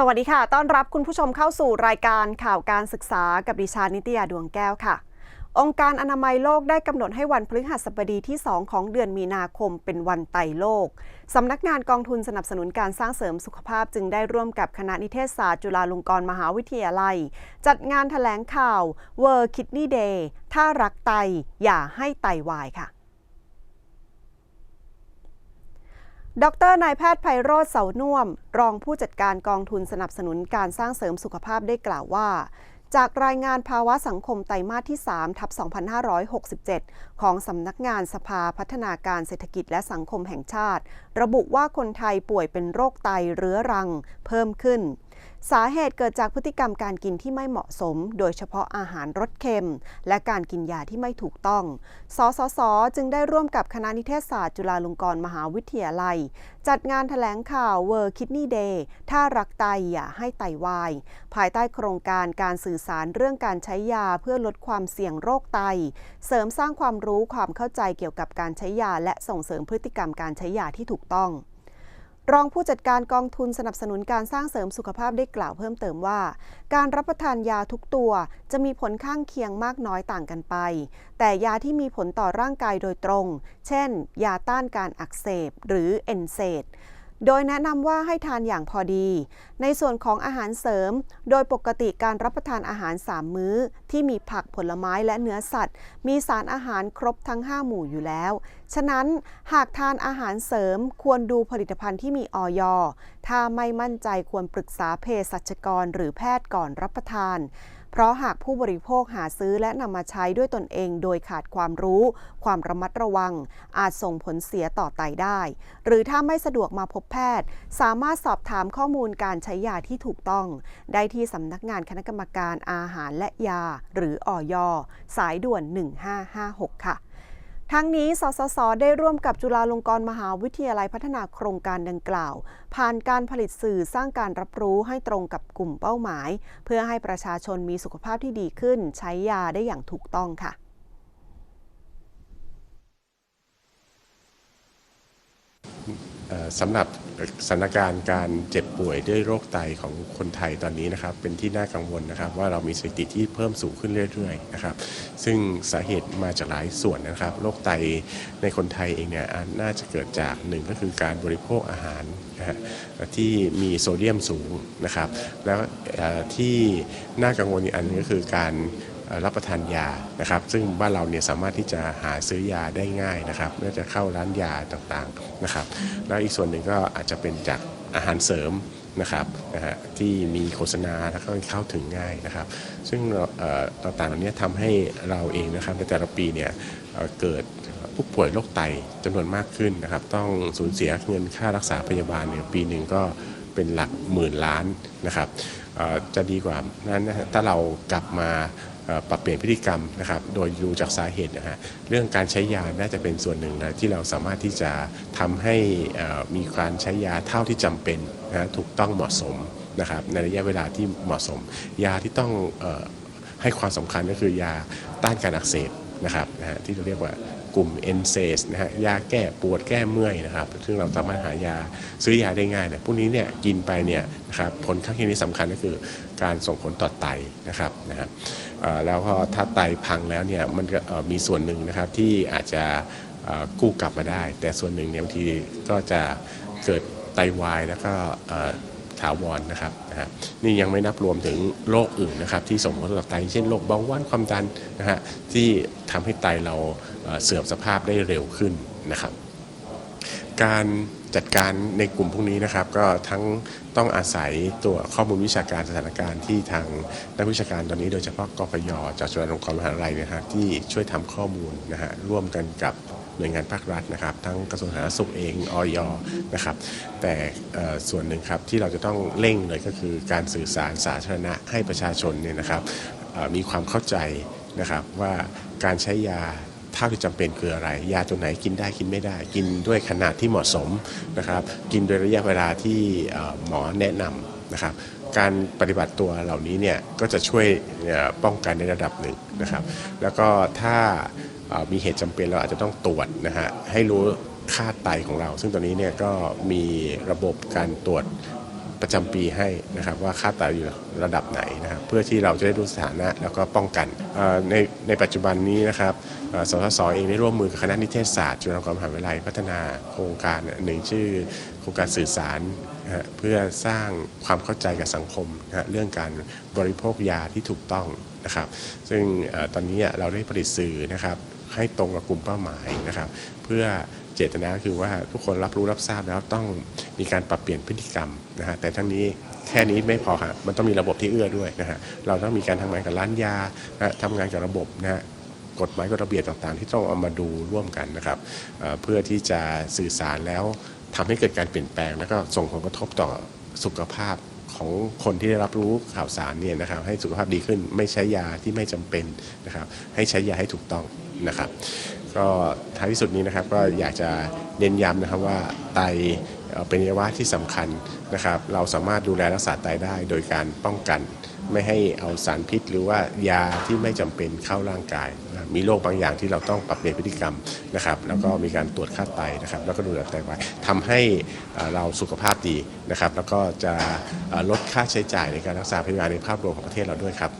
สวัสดีค่ะ ต้อนรับคุณผู้ชมเข้าสู่รายการข่าวการศึกษากับดิฉันนิตยาดวงแก้วค่ะ องค์การอนามัยโลกได้กำหนดให้วันพฤหัสบดีที่ 2 ของเดือนมีนาคมเป็นวันไตโลก สำนักงานกองทุนสนับสนุนการสร้างเสริมสุขภาพจึงได้ร่วมกับคณะนิเทศศาสตร์จุฬาลงกรณ์มหาวิทยาลัย จัดงานถแถลงข่าว World Kidney Day ถ้ารักไตอย่าให้ไตวายค่ะ ดรนายแพทย์ไพโรธเสาน่วม รองผู้จัดการกองทุนสนับสนุนการสร้างเสริมสุขภาพได้กล่าวว่า จากรายงานภาวะสังคมไตรมาสที่ 3 ทับ 2567 ของสำนักงานสภาพัฒนาการเศรษฐกิจและสังคมแห่งชาติ ระบุว่าคนไทยป่วยเป็นโรคไตเรื้อรัง เพิ่มขึ้น สาเหตุเกิดจากพฤติกรรมการกินที่ไม่เหมาะสม โดยเฉพาะอาหารรสเค็ม และการกินยาที่ไม่ถูกต้อง สสส จึงได้ร่วมกับคณะนิเทศศาสตร์จุฬาลงกรณ์มหาวิทยาลัย จัดงานถแถลงข่าว World Kidney Day ถ้ารักไตอย่าให้ไตวาย ภายใต้โครงการการสื่อสารเรื่องการใช้ยาเพื่อลดความเสี่ยงโรคไต เสริมสร้างความรู้ความเข้าใจเกี่ยวกับการใช้ยา และส่งเสริมพฤติกรรมการใช้ยาที่ถูกต้อง รองผู้จัดการกองทุนสนับสนุนการสร้างเสริมสุขภาพได้กล่าวเพิ่มเติมว่า การรับประทานยาทุกตัวจะมีผลข้างเคียงมากน้อยต่างกันไป แต่ยาที่มีผลต่อร่างกายโดยตรง เช่น ยาต้านการอักเสบหรือเอนเซด โดยแนะนำว่าให้ทานอย่างพอดี ในส่วนของอาหารเสริม โดยปกติการรับประทานอาหาร 3 มื้อ ที่มีผักผลไม้และเนื้อสัตว์ มีสารอาหารครบทั้ง 5 หมู่อยู่แล้ว ฉะนั้นหากทานอาหารเสริมควรดูผลิตภัณฑ์ที่มีออยถ้าไม่มั่นใจควรปรึกษาเภสัชกรหรือแพทย์ก่อนรับประทาน เพราะหากผู้บริโภคหาซื้อและนำมาใช้ด้วยตนเองโดยขาดความรู้ ความระมัดระวัง อาจส่งผลเสียต่อไตได้ หรือถ้าไม่สะดวกมาพบแพทย์ สามารถสอบถามข้อมูลการใช้ยาที่ถูกต้อง ได้ที่สำนักงานคณะกรรมการอาหารและยา หรืออยสายด่วน 1556 ค่ะ ทั้งนี้ สสส ได้ร่วมกับจุฬาลงกรณ์มหาวิทยาลัยพัฒนาโครงการดังกล่าว ผ่านการผลิตสื่อสร้างการรับรู้ให้ตรงกับกลุ่มเป้าหมาย เพื่อให้ประชาชนมีสุขภาพที่ดีขึ้น ใช้ยาได้อย่างถูกต้องค่ะ เอ่อ สำหรับสถานการณ์การเจ็บป่วยด้วยโรคไตของคนไทยตอนนี้นะครับ เป็นที่น่ากังวลนะครับ ว่าเรามีสถิติที่เพิ่มสูงขึ้นเรื่อยๆนะครับ ซึ่งสาเหตุมาจากหลายส่วนนะครับโรคไตในคนไทยเองเนี่ยน่าจะเกิดจากหนึ่งก็คือการบริโภคอาหารนะฮะที่มีโซเดียมสูงนะครับ แล้วที่น่ากังวลอีกอันก็คือการ รับประทานยานะครับ ซึ่งบ้านเราเนี่ยสามารถที่จะหาซื้อยาได้ง่ายนะครับไม่าจะเข้าร้านยาต่างๆนะครับ แล้วอีกส่วนหนึ่งก็อาจจะเป็นจากอาหารเสริมนะครับนะฮะที่มีโฆษณาแล้วก็เข้าถึงง่ายนะครับ ซึ่งต่างๆเหล่านี้ทำให้เราเองนะครับในแต่ละปีเนี่ยเเกิดผู้ป่วยโรคไตจำนวนมากขึ้นนะครับ ต้องสูญเสียเงินค่ารักษาพยาบาลเนี่ยปีหนึ่งก็เป็นหลักหมื่นล้านนะครับจะดีกว่านั้นนะถ้าเรากลับมา ปรับเปลี่ยนพฤติกรรมนะครับ โดยดูจากสาเหตุนะฮะเรื่องการใช้ยาน่าจะเป็นส่วนหนึ่งนะที่เราสามารถที่จะทำให้มีการใช้ยาเท่าที่จำเป็นนะถูกต้องเหมาะสมนะครับในระยะเวลาที่เหมาะสม ยาที่ต้องให้ความสำคัญก็คือยาต้านการอักเสบนะครับนะฮะที่เราเรียกว่า กลุ่ม n s a i d s นะฮะยาแก้ปวดแก้เมื่อยนะครับ ซึ่งเราสามารถหายาซื้อยาได้ง่ายเนี่ยพวกนี้เนี่ยกินไปเนี่ยนะครับผลข้างเคียงที่สำคัญก็คือการส่งผลต่อไตนะครับนะฮะเอ่อแล้วก็ถ้าไตพังแล้วเนี่ยมันก็มีส่วนหนึ่งนะครับที่อาจจะกู้กลับมาได้ แต่ส่วนหนึ่งเนี่ยบางทีก็จะเกิดไตวายแล้วก็ถาวรนะครับนะฮะนี่ยังไม่นับรวมถึงโรคอื่นนะครับที่ส่งผลต่อไตเช่นโรคเบาหวานความดันนะฮะที่ทำให้ไตเรา เสื่อมสภาพได้เร็วขึ้นนะครับ การจัดการในกลุ่มพวกนี้นะครับ ก็ทั้งต้องอาศัยตัวข้อมูลวิชาการสถานการณ์ที่ทางนักวิชาการตอนนี้โดยเฉพาะกพยจากจุฬาลงกรณ์มหาวิทยาลัยนยนะครับที่ช่วยทำข้อมูลนะฮะร่วมกันกับหน่วยงานภาครัฐนะครับ ทั้งกระทรวงสาธารณสุขเองออยนะครับ แต่ส่วนหนึ่งครับที่เราจะต้องเร่งเลยก็คือการสื่อสารสาธารณะให้ประชาชนเนี่ยนะครับมีความเข้าใจนะครับว่าการใช้ยา เท่าที่จำเป็นคืออะไร ยาตัวไหนกินได้กินไม่ได้ กินด้วยขนาดที่เหมาะสมนะครับ กินโดยระยะเวลาที่หมอแนะนำนะครับ การปฏิบัติตัวเหล่านี้เนี่ยก็จะช่วยป้องกันในระดับหนึ่งนะครับ แล้วก็ถ้ามีเหตุจำเป็นเราอาจจะต้องตรวจนะฮะให้รู้ค่าไตของเรา ซึ่งตอนนี้เนี่ยก็มีระบบการตรวจ ประจำปีให้นะครับว่าค่าไตอยู่ระดับไหนนะครับเพื่อที่เราจะได้รู้สถานะแล้วก็ป้องกันในในปัจจุบันนี้นะครับสสสเองได้ร่วมมือกับคณะนิเทศศาสตร์จุฬาลงกรณ์มหาวิทยาลัยพัฒนาโครงการหนึ่งชื่อโครงการสื่อสารเพื่อสร้างความเข้าใจกับสังคมนะเรื่องการบริโภคยาที่ถูกต้องนะครับ ซึ่งตอนนี้เราได้ผลิตสื่อนะครับให้ตรงกับกลุ่มเป้าหมายนะครับ เพื่อ เจตนาคือว่าทุกคนรับรู้รับทราบแล้วต้องมีการปรับเปลี่ยนพฤติกรรมนะฮะแต่ทั้งนี้แค่นี้ไม่พอฮะมันต้องมีระบบที่เอื้อด้วยนะฮะเราต้องมีการทำงานกับร้านยานะทำงานกับระบบนะฮะกฎหมายกฎระเบียบต่างๆ ที่ต้องเอามาดูร่วมกันนะครับเอ่อเพื่อที่จะสื่อสารแล้วทำให้เกิดการเปลี่ยนแปลง แล้วก็ส่งผลกระทบต่อสุขภาพของคนที่ได้รับรู้ข่าวสารเนี่ยนะครับให้สุขภาพดีขึ้นไม่ใช้ยาที่ไม่จำเป็นนะครับให้ใช้ยาให้ถูกต้องนะครับ ก็ท้ายที่สุดนี้นะครับก็อยากจะเน้นย้ำนะครับว่าไตเป็นอวัยวะที่สำคัญนะครับ เราสามารถดูแลรักษาไตได้โดยการป้องกัน ไม่ให้เอาสารพิษ หรือว่ายาที่ไม่จำเป็นเข้าร่างกาย มีโรคบางอย่างที่เราต้องปรับเปลี่ยนพฤติกรรมนะครับ แล้วก็มีการตรวจค่าไตนะครับ แล้วก็ดูแลไตไว้ทำให้เราสุขภาพดีนะครับ แล้วก็จะลดค่าใช้จ่ายในการรักษาพยาบาลในภาพรวมของประเทศเราด้วยครับ